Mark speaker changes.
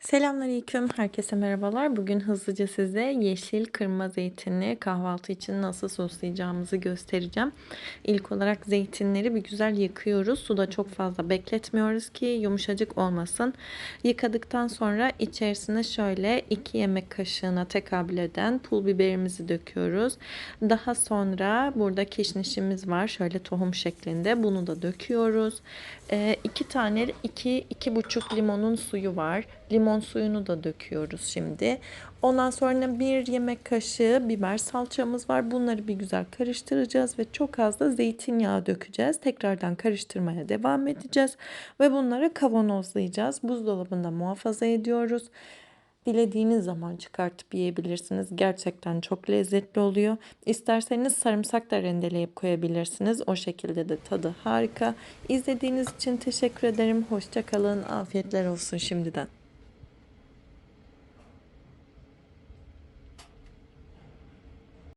Speaker 1: Selamünaleyküm, herkese merhabalar. Bugün hızlıca size yeşil kırma zeytinli kahvaltı için nasıl soslayacağımızı göstereceğim. İlk olarak zeytinleri bir güzel yıkıyoruz. Suda çok fazla bekletmiyoruz ki yumuşacık olmasın. Yıkadıktan sonra içerisine şöyle 2 yemek kaşığına tekabül eden pul biberimizi döküyoruz. Daha sonra burada kişnişimiz var. Şöyle tohum şeklinde. Bunu da döküyoruz. 2 tane 2 2,5 limonun suyu var. Limon suyunu da döküyoruz şimdi. Ondan sonra bir yemek kaşığı biber salçamız var. Bunları bir güzel karıştıracağız ve çok az da zeytinyağı dökeceğiz. Tekrardan karıştırmaya devam edeceğiz ve bunları kavanozlayacağız. Buzdolabında muhafaza ediyoruz. Dilediğiniz zaman çıkartıp yiyebilirsiniz. Gerçekten çok lezzetli oluyor. İsterseniz sarımsak da rendeleyip koyabilirsiniz. O şekilde de tadı harika. İzlediğiniz için teşekkür ederim. Hoşçakalın. Afiyetler olsun şimdiden.